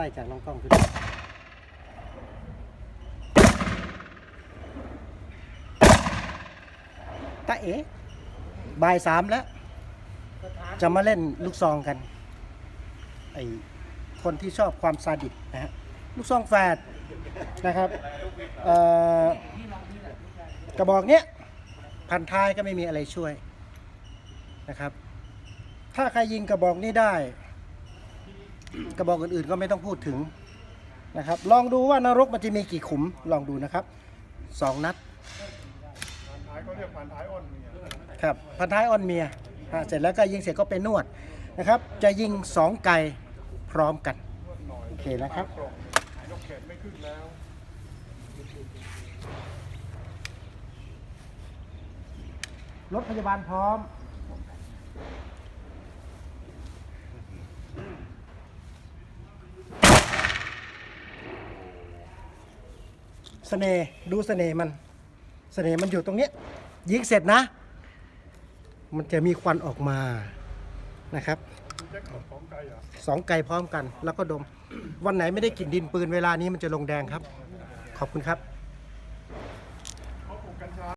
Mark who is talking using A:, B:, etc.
A: ไล่จากน้องกล้องขึ้นตาเอ๋บ่ายสามแล้ว จะมาเล่นลูกซองกัน ไอคนที่ชอบความซาดิสนะฮะ ลูกซองแฝดนะครับกระบอกเนี้ยพันท้ายก็ไม่มีอะไรช่วยนะครับ ถ้าใครยิงกระบอกนี้ได้ กระบอกอื่นๆก็ไม่ต้องพูดถึงนะครับ ลองดูว่านรกมันจะมีกี่ขุมลองดูนะครับสองนัดครับพันท้ายออนเมียเสร็จแล้วก็ยิงเสร็จก็เป็นวดนะครับ จะยิงสองไก่พร้อมกันโอเคนะครับรถพยาบาลพร้อม เสน่ห์ดูเสน่ห์มัน เสน่ห์มันอยู่ตรงนี้ยิงเสร็จนะ มันจะมีควันออกมานะครับสองไก่พร้อมกัน แล้วก็ดม วันไหนไม่ได้กลิ่นดินปืนเวลานี้มันจะลงแดงครับ ขอบคุณครับ